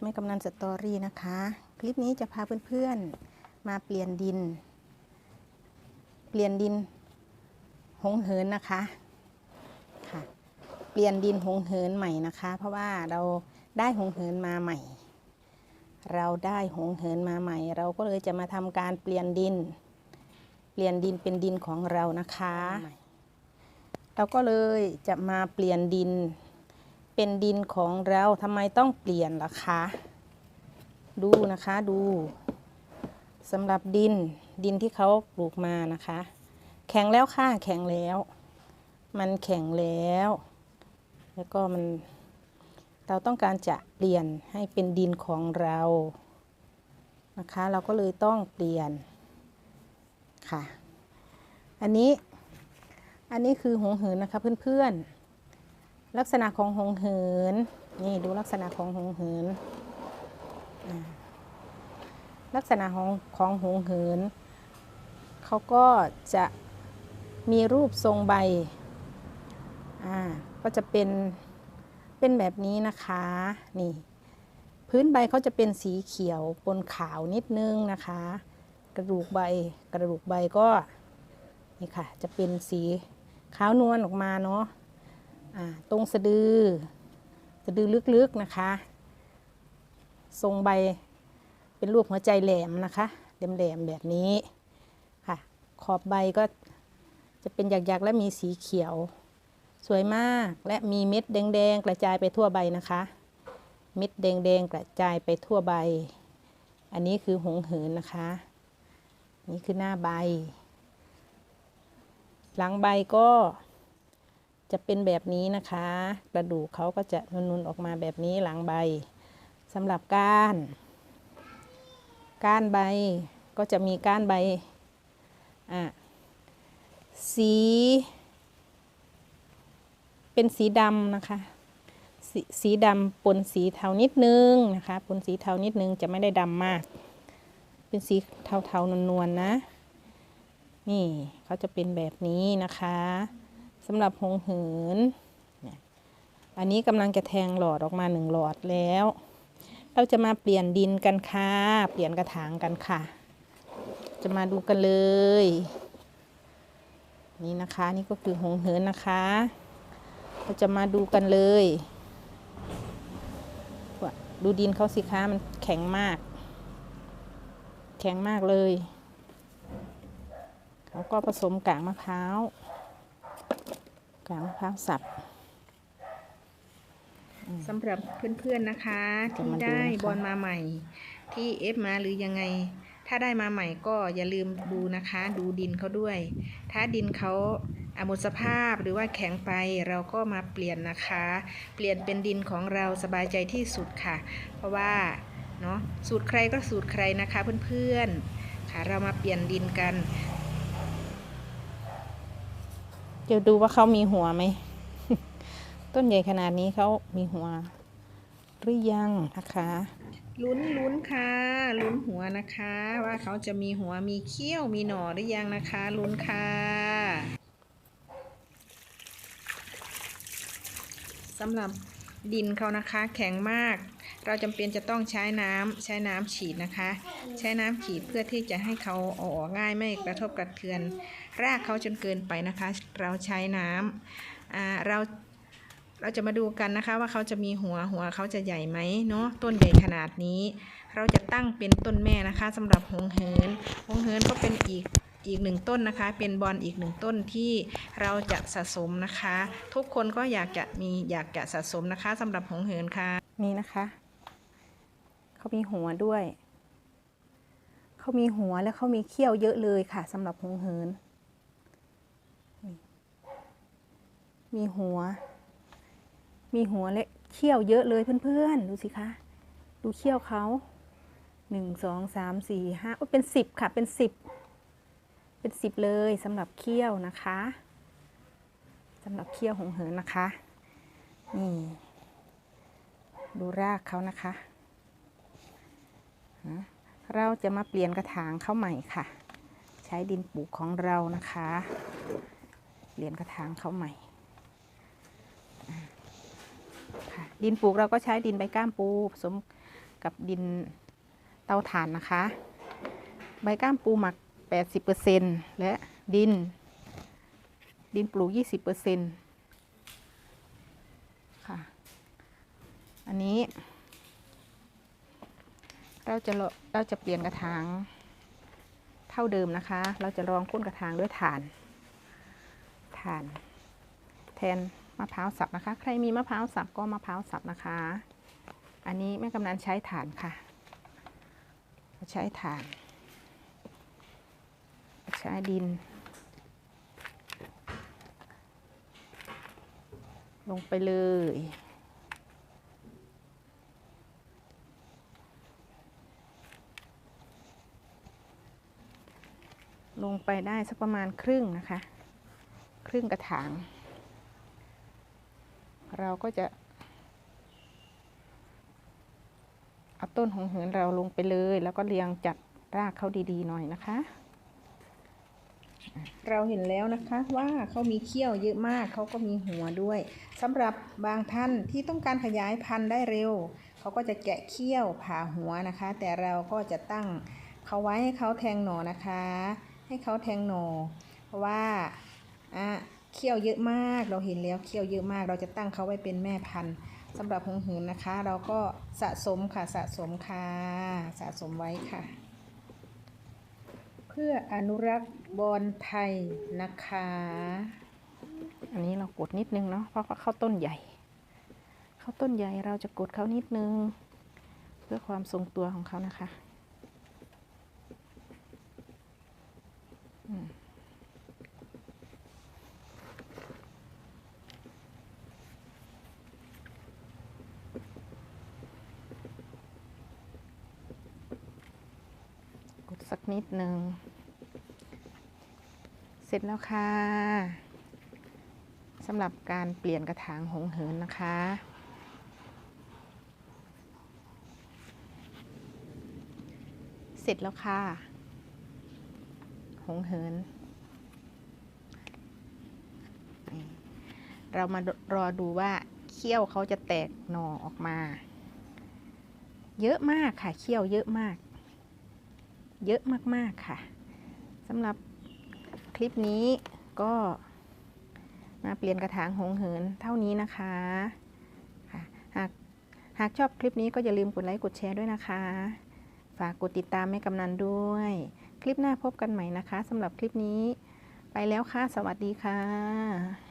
กับแม่กำนันสตอรี่นะคะ คลิปนี้จะพาเพื่อนๆมาเปลี่ยนดิน เปลี่ยนดินหงเหินนะคะค่ะ เปลี่ยนดินหงเหินใหม่นะคะ เพราะว่าเราได้หงเหินมาใหม่ เราได้หงเหินมาใหม่ เราก็เลยจะมาทำการเปลี่ยนดิน เปลี่ยนดินเป็นดินของเรานะคะ เราก็เลยจะมาเปลี่ยนดิน เป็นดินของเราทำไมต้องเปลี่ยนล่ะคะ ดูนะคะดูสำหรับดินดินที่เขาปลูกมานะคะ แข็งแล้วค่ะแข็งแล้ว มันแข็งแล้ว แล้วก็มันเราต้องการจะเปลี่ยนให้เป็นดินของเรานะคะ เราก็เลยต้องเปลี่ยนค่ะ อันนี้อันนี้คือหงเหินนะคะเพื่อนๆ ลักษณะของหงเหิน นี่ดูลักษณะของหงเหิน ลักษณะของของหงเหิน เขาก็จะมีรูปทรงใบ อ่า ก็จะเป็น เป็นแบบนี้นะคะ นี่ พื้นใบเขาจะเป็นสีเขียวปนขาวนิดนึงนะคะ กระดูกใบ กระดูกใบก็ นี่ค่ะ จะเป็นสีขาวนวลออกมาเนาะ ตรงสะดือ สะดือลึกๆนะคะ ทรงใบเป็นรูปหัวใจแหลมนะคะแหลมๆแบบนี้ค่ะ ขอบใบก็จะเป็นหยักๆ และมีสีเขียว สวยมากและมีเม็ดแดงๆ กระจายไปทั่วใบนะคะ เม็ดแดงๆ กระจายไปทั่วใบ อันนี้คือหงเหินนะคะ นี่คือหน้าใบ หลังใบก็ จะเป็นแบบนี้นะคะ กระดูกเขาก็จะนุนๆออกมาแบบนี้หลังใบสำหรับก้าน ก้านใบก็จะมีก้านใบอะสี เป็นสีดำนะคะสสีดำปนสีเทานิดนึงนะคะปนสีเทานิดนึงจะไม่ได้ดำมาก เป็นสีเทาๆนวลๆนะนี่เขาจะเป็นแบบนี้นะคะ สำหรับหงเหิน อันนี้กำลังจะแทงหลอดออกมาหนึ่งหลอดแล้ว เราจะมาเปลี่ยนดินกันค่ะ เปลี่ยนกระถางกันค่ะ จะมาดูกันเลย นี่นะคะ นี่ก็คือหงเหินนะคะ เราจะมาดูกันเลยดูดินเขาสิคะมันแข็งมาก แข็งมากเลย เขาก็ผสมกากมะพร้าว กากมะพร้าวสับ สำหรับเพื่อนๆนะคะ จะที่มาดูได้นะคะ บอลมาใหม่ ที่เอฟมาหรือยังไง ถ้าได้มาใหม่ก็อย่าลืมดูนะคะ ดูดินเขาด้วย ถ้าดินเขาอะหมดสภาพหรือว่าแข็งไปเราก็มาเปลี่ยนนะคะ เปลี่ยนเป็นดินของเราสบายใจที่สุดค่ะ เพราะว่าเนาะสูตรใครก็สูตรใครนะคะเพื่อนๆค่ะเรามาเปลี่ยนดินกัน ดี๋ยวดูว่าเขามีหัวไหม ต้นใหญ่ขนาดนี้เขามีหัว หรือยังนะคะลุ้นลุ้นค่ะลุ้นหัวนะคะ ว่าเขาจะมีหัวมีเขี้ยวมีหน่อหรือยังนะคะลุ้นค่ะสำหรับ ดินเขานะคะแข็งมาก เราจำเป็นจะต้องใช้น้ำใช้น้ำฉีดนะคะ ใช้น้ำฉีดเพื่อที่จะให้เขาอาอกง่ายไม่กระทบกระเทือน รากเขาจนเกินไปนะคะ เราใช้น้ำอ่าเราเราจะมาดูกันนะคะว่าเขาจะมีหัวหัวเขาจะใหญ่ไหมเนาะต้นใหญ่ขนาดนี้ เราจะตั้งเป็นต้นแม่นะคะสำหรับหงเหินหงเหินก็เป็นอีก อีกหนึ่งต้นนะคะ เป็นบอลอีกหนึ่งต้นที่เราจะสะสมนะคะ ทุกคนก็อยากจะมีอยากจะสะสมนะคะสำหรับหงเหินค่ะ นี่นะคะ เขามีหัวด้วย เขามีหัวแล้วเขามีเขี้ยวเยอะเลยค่ะสำหรับหงเหิน มีหัว มีหัวและเขี้ยวเยอะเลยเพื่อนๆ ดูสิคะ ดูเขี้ยวเขาหนึ่งสองสามสี่ห้าโอ้เป็นสิบค่ะเป็นสิบ เป็นสิบเลยสำหรับเขี้ยวนะคะสำหรับเขี้ยวหงเหินนะคะ นี่ดูรากเขานะคะ เราจะมาเปลี่ยนกระถางเข้าใหม่ค่ะ ใช้ดินปลูกของเรานะคะ เปลี่ยนกระถางเข้าใหม่ค่ะดินปลูกเราก็ใช้ดินใบก้ามปูผสมกับดินเตาถ่านนะคะ ใบก้ามปูหมัก 80%และดิน ดินปลูก 20%ค่ะ อันนี้ เราจะเราจะเปลี่ยนกระถางเท่าเดิมนะคะ เราจะรองก้นกระถางด้วยถ่านถ่าน แทนมะพร้าวสับนะคะ ใครมีมะพร้าวสับก็มะพร้าวสับนะคะ อันนี้แม่กำนันใช้ถ่านค่ะ ใช้ถ่าน ใช้ดิน ลงไปเลย ลงไปได้สักประมาณครึ่งนะคะ ครึ่งกระถาง เราก็จะเอาต้นหงเหินเราลงไปเลย แล้วก็เรียงจัดรากเขาดีๆหน่อยนะคะ เราเห็นแล้วนะคะว่าเขามีเขี้ยวเยอะมากเขาก็มีหัวด้วยสำหรับบางท่านที่ต้องการขยายพันธุ์ได้เร็วเขาก็จะแกะเขี้ยวผ่าหัวนะคะ แต่เราก็จะตั้งเขาไว้ให้เขาแทงหนอนะคะ ให้เขาแทงหนอเพราะว่าอะเขี้ยวเยอะมากเราเห็นแล้วเขี้ยวเยอะมาก เราจะตั้งเขาไว้เป็นแม่พันธุ์สำหรับหงหืนนะคะ เราก็สะสมค่ะสะสมค่ะสะสมไว้ค่ะ พื่ออนุรักษ์บอลไทยนะคะ อันนี้เรากดนิดนึงเนาะเพราะว่าเข้าต้นใหญ่เข้าต้นใหญ่เราจะกดเขานิดนึง เพื่อความทรงตัวของเขานะคะอืมกดสักนิดนึง เสร็จแล้วค่ะสำหรับการเปลี่ยนกระถางหงเหินนะคะ เสร็จแล้วค่ะ หงเหิน เรามารอดูว่าเขี้ยวเขาจะแตกหน่อออกมา เยอะมากค่ะ เขี้ยวเยอะมาก เยอะมากๆค่ะสำหรับ ลิปนี้ก็มาเปลี่ยนกระถางหงเหินเท่านี้นะคะหากหากชอบคลิปนี้ก็อย่าลืมกดไลค์กดแชร์ด้วยนะคะ ฝากกดติดตามแม่กำนันด้วย คลิปหน้าพบกันใหม่นะคะสำหรับคลิปนี้ ไปแล้วค่ะ สวัสดีค่ะ